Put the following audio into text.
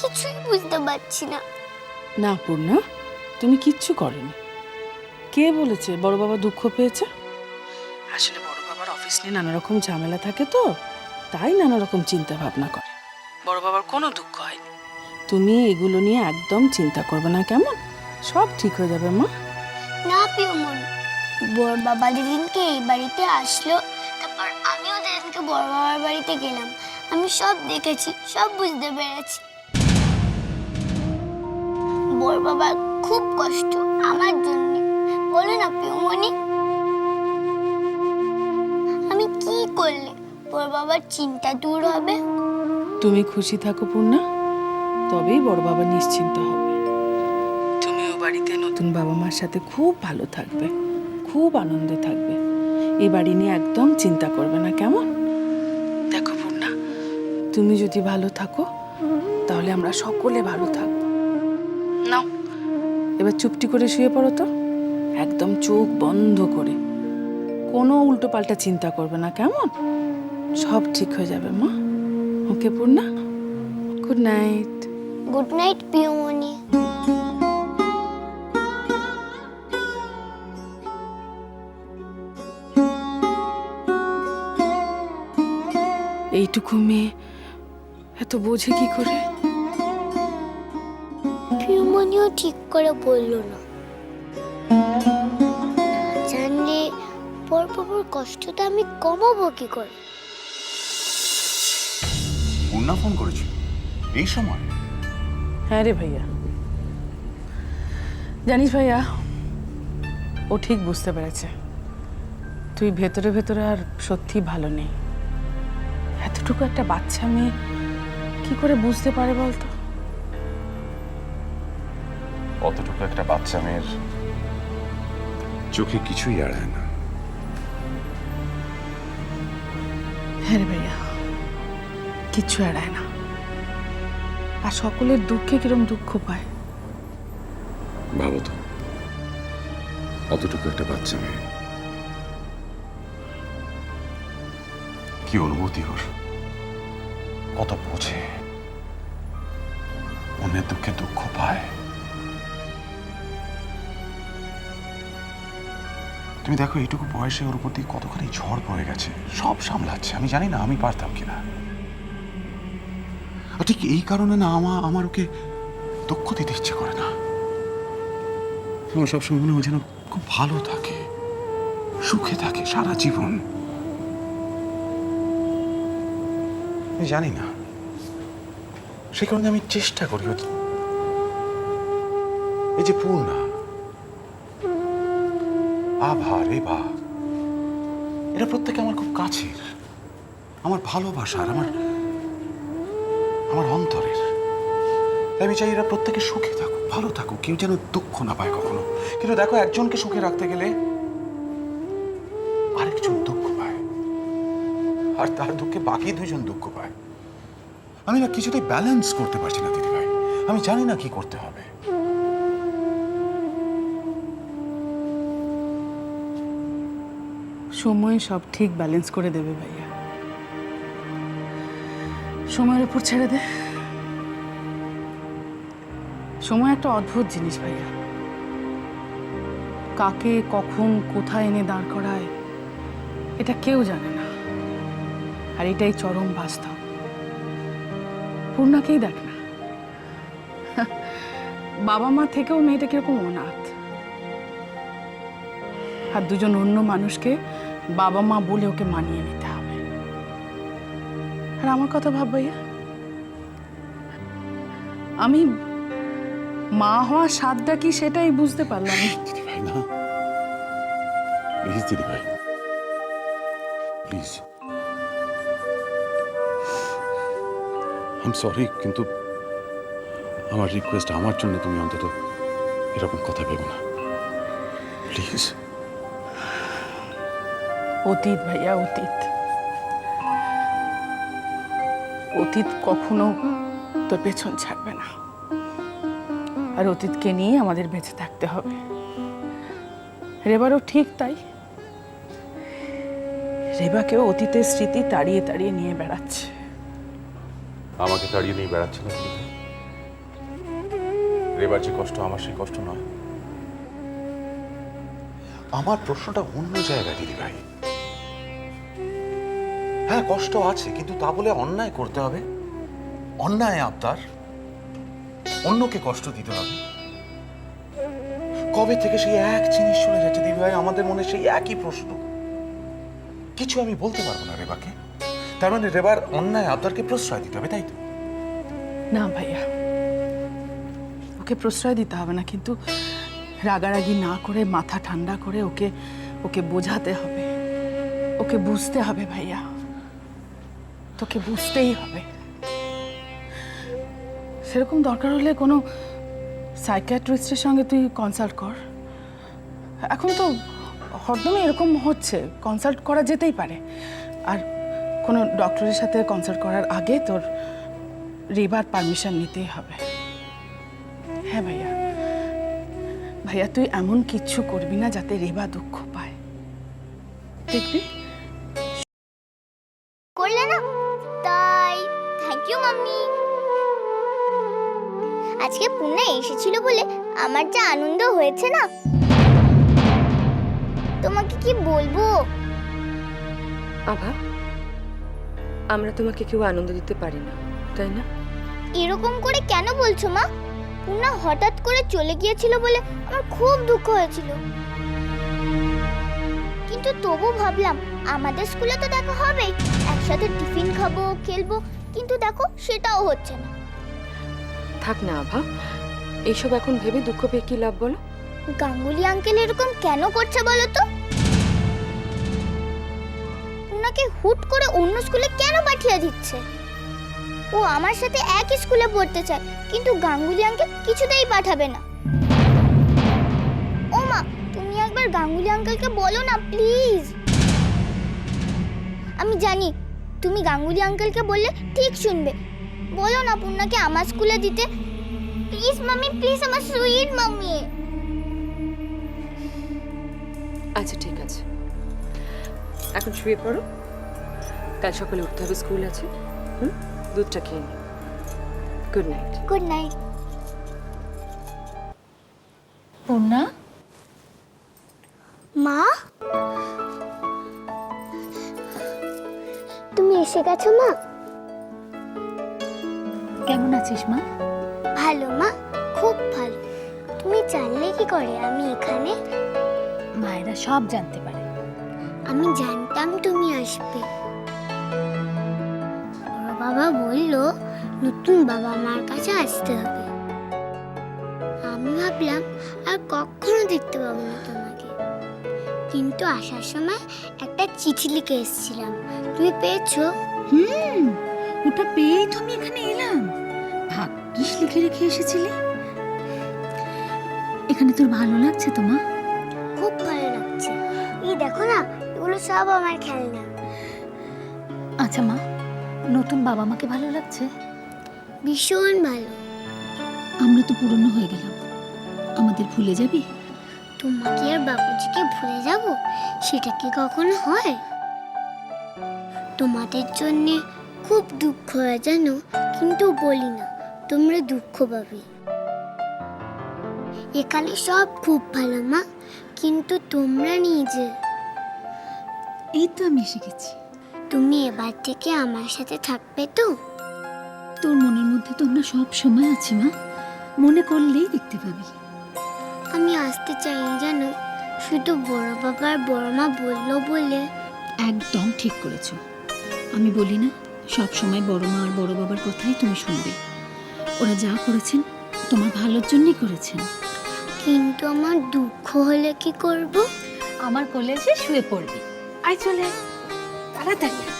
কিছুই বুঝতে পারছি না। না পূর্ণা তুমি কিচ্ছু করনি। কে বলেছে বড় বাবা দুঃখ পেয়েছে? আসলে বড় বাবার অফিস নিয়ে নানা রকম ঝামেলা থাকে তো তাই নানা রকম চিন্তা ভাবনা করে। বড় বাবার কোনো দুঃখ হয়নি। তুমি এগুলো নিয়ে একদম চিন্তা করবে না কেমন? সব ঠিক হয়ে যাবে মা। না পিউমন। বড় বাবা যেদিনকে এই বাড়িতে আসলো তারপর আমিও যেদিনকে বড় বাবার বাড়িতে গেলাম আমি সব দেখেছি সব বুঝতে পেরেছি। বড় বাবার খুব কষ্ট আমার জন্য। বলে না পিউমনি আমি কি করলে? বড় বাবার চিন্তা দূর হবে। তুমি খুশি থাকো, পূর্ণা। তবেই বড় বাবা নিশ্চিন্ত হবে। তুমি ও বাড়িতে নতুন বাবা মার সাথে খুব ভালো থাকবে, খুব আনন্দে থাকবে। এই বাড়ি নিয়ে একদম চিন্তা করবে না, কেমন? দেখো, পূর্ণা, তুমি যদি ভালো থাকো, তাহলে আমরা সকলে ভালো থাকব। এবার চুপটি করে শুয়ে পড়ো তো। একদম চোখ বন্ধ করে। কোনো উল্টো পাল্টা চিন্তা করবে না কেমন? সব ঠিক হয়ে যাবে মা। Okay Purna? Good night good night Piumoni. এইটুকু মেয়ে এত বোঝে কি করে? পিউমনিও ঠিক করে বলল না। জানলে বড় বাবার কষ্টটা আমি কমাবো কি করে? পূর্ণা ফোন করেছিল। এই সময়? হ্যাঁ রে ভাইয়া। জানিস ভাইয়া ও ঠিক বুঝতে পেরেছে। তুই ভেতরে ভেতরে আর সত্যি ভালো নেই। এতটুকু একটা বাচ্চা মেয়ে কি করে বুঝতে পারে বলতো? অতটুকু একটা বাচ্চা মেয়ের চোখে কিছুই এড়ায় না। হ্যাঁ রে ভাইয়া কিচ্ছু এড়ায় না। আর সকলের দুঃখে কিরম দুঃখ পায়। ভাবো তো অতটুকু একটা বাচ্চা মেয়ে। কি অনুভূতি ওর? কত বোঝে। অন্যের দুঃখে দুঃখ পায়। তুমি দেখো, এইটুকু বয়সে ওর উপর দিয়ে কতখানি ঝড় পড়ে গেছে। সব সামলাচ্ছে। আমি জানি না, আমি পারতাম কিনা। ঠিক এই কারণে না আমার আমার ওকে দক্ষ দিতে ইচ্ছে করে না। আমার সবসময় মনে হয় যেন খুব ভালো থাকে, সুখে থাকে সারা জীবন। আমি জানি না। সে কারণে আমি চেষ্টা করি এই যে পূর্ণা আভা রেবা এরা প্রত্যেকে আমার খুব কাছের। আমার ভালোবাসার, আমার আমার অন্তরের। আমি চাই এরা প্রত্যেকে সুখে থাকুক, ভালো থাকুক, কেউ যেন দুঃখ না পায় কখনো। কিন্তু দেখো, একজনকে সুখে রাখতে গেলে আরেকজন দুঃখ পায়। আর তার দুঃখে বাকি দুজন দুঃখ পায়। আমি না কিছুতেই ব্যালেন্স করতে পারছি না দিদি ভাই আমি জানি না কি করতে হবে। সময় সব ঠিক ব্যালেন্স করে দেবে ভাইয়া। সময়ের উপর ছেড়ে দে। সময় একটা অদ্ভুত জিনিস ভাইয়া। কাকে, কখন, কোথায় এনে দাঁড় করায়, এটা কেউ জানে না। আর এটাই চরম বাস্তব। পূর্ণাকেই দেখ না। বাবা মা থেকেও মেয়েটা কীরকম অনাথ। আর দুজন অন্য মানুষকে বাবা মা বলে ওকে মানিয়ে নিতে হবে। আর আমার কথা ভাব ভাইয়া। আমি মা হওয়ার স্বাদটা কি সেটাই বুঝতে পারলাম প্লিজ কিন্তু আমার রিকোয়েস্ট আমার জন্য তুমি অন্তত এরকম কথা ভেবো না। প্লিজ অতীত ভাইয়া, অতীত। অতীত কখনো তোর পেছন ছাড়বে না। আর অতীতকে নিয়ে আমাদের বেঁচে থাকতে হবে। রেবারও ঠিক তাই। রেবাকেও অতীতের স্মৃতি তাড়িয়ে তাড়িয়ে নিয়ে বেড়াচ্ছে। আমাকে তাড়িয়ে নিয়ে বেড়াচ্ছে না রেবার যে কষ্ট আমার, সেই কষ্ট নয়। আমার প্রশ্নটা অন্য জায়গায় দিদি ভাই। হ্যাঁ কষ্ট আছে, কিন্তু তা বলে অন্যায় করতে হবে। অন্যায় আবদার, অন্যকে কষ্ট দিতে হবে। কবে থেকে সেই এক জিনিস চলে যাচ্ছে দিদি ভাই? আমাদের মনে সেই একই প্রশ্ন। কিছু আমি বলতে পারব না রেবাকে। তার মানে রেবার অন্যায় আবদারকে প্রশ্রয় দিতে হবে, তাই তো? না ভাইয়া, ওকে প্রশ্রয় দিতে হবে না, কিন্তু রাগারাগি না করে, মাথা ঠান্ডা করে ওকে ওকে বোঝাতে হবে। ওকে বুঝতে হবে ভাইয়া। তোকে বুঝতেই হবে। সেরকম দরকার হলে কোনো সাইকিয়াট্রিস্টের সঙ্গে তুই কনসাল্ট কর। এখন তো হরদমই এরকম হচ্ছে কনসাল্ট করা যেতেই পারে। আর কোনো ডক্টরের সাথে কনসাল্ট করার আগে তোর রেবার পারমিশন নিতেই হবে। হ্যাঁ ভাইয়া। ভাইয়া, তুই এমন কিচ্ছু করবি না যাতে রেবা দুঃখ পায়। দেখবি? Thank you mummy. আজকে পূর্ণা এসেছিল বলে আমার যা আনন্দ হয়েছে না? তোমাকে কি বলব? আভা আমরা তোমাকে কেউ আনন্দ দিতে পারি না তাই না? এরকম করে কেন বলছো মা? পূর্ণা হঠাৎ করে চলে গিয়েছিল বলে আমার খুব দুঃখ হয়েছিল। কিন্তু তবু ভাবলাম আমাদের স্কুলে তো দেখা হবে একসাথে টিফিন খাব খেলব কিন্তু দেখো সেটাও হচ্ছে না। থাক না আভা। এইসব এখন ভেবে দুঃখ পেয়ে কি লাভ বলো? গাঙ্গুলি আঙ্কেল এরকম কেন করছে বলো তো? ওনাকে হুট করে অন্য স্কুলে কেন পাঠিয়ে দিচ্ছে? ও আমার সাথে একই স্কুলে পড়তে চায় কিন্তু গাঙ্গুলি আঙ্কেল কিছুতেই পাঠাবে না। ও মা তুমি একবার গাঙ্গুলি আঙ্কেলকে বলো না প্লিজ। আমি জানি তুমি গাঙ্গুলি আঙ্কেলকে বললে ঠিক শুনবে। বলো না পূর্ণাকে আমার স্কুলে দিতে। প্লিজ মাম্মি প্লিজ আমার সুইট মাম্মি আচ্ছা ঠিক আছে। এখন শুয়ে পড়ো। কাল সকালে উঠতে হবে স্কুল আছে। হুম? দুধটা খেয়ে নি good night good night Purna? মা? এসে গেছো মা? কেমন আছিস মা? ভালো মা খুব ভালো। তুমি জানলে কি করে আমি এখানে? মায়েরা সব জানতে পারে। আমি জানতাম তুমি আসবে। বাবা বলল নতুন বাবা মার কাছে আসতে হবে। আমি ভাবলাম আর কখনো দেখতে পাবো না তোমাকে কিন্তু আসার সময় একটা চিঠি লিখে এসেছিলাম। তুমি পেয়েছ? হুম ওটা পেয়েই তুমি এখানে এলাম। ভাগ্যিস লিখে রেখে এসেছিলি। এখানে তোর ভালো লাগছে তো মা? খুব ভালো লাগছে। এই দেখো না এগুলো সব আমার খেলনা। আচ্ছা মা নতুন বাবা মাকে ভালো লাগছে? ভীষণ ভালো। আমরা তো পুরনো হয়ে গেলাম। আমাদের ভুলে যাবি? তোমাকে আর বাবুজিকে ভুলে যাব? সেটা কি কখনো হয়? তোমাদের জন্য খুব দুঃখ হয় জানো? কিন্তু বলি না তোমরা দুঃখ পাবে। এখানে সব খুব ভালো মা। কিন্তু তোমরা নিজে। এই তো আমি এসে গেছি তুমি এবার থেকে আমার সাথে থাকবে তো? তোর মনের মধ্যে তো আমরা সব সময় আছি মা। মনে করলেই দেখতে পাবি। আমি আসতে চাই জানো শুধু বড় বাবা আর বড় মা বলল বলে। একদম ঠিক করেছ। আমি বলি না সব সময় বড় মা আর বড় বাবার কথাই তুমি শুনবে। ওরা যা করেছেন তোমার ভালোর জন্যই করেছেন। কিন্তু আমার দুঃখ হলে কি করব? আমার কোলে এসে শুয়ে পড়বি। আয় চলে তাড়াতাড়ি।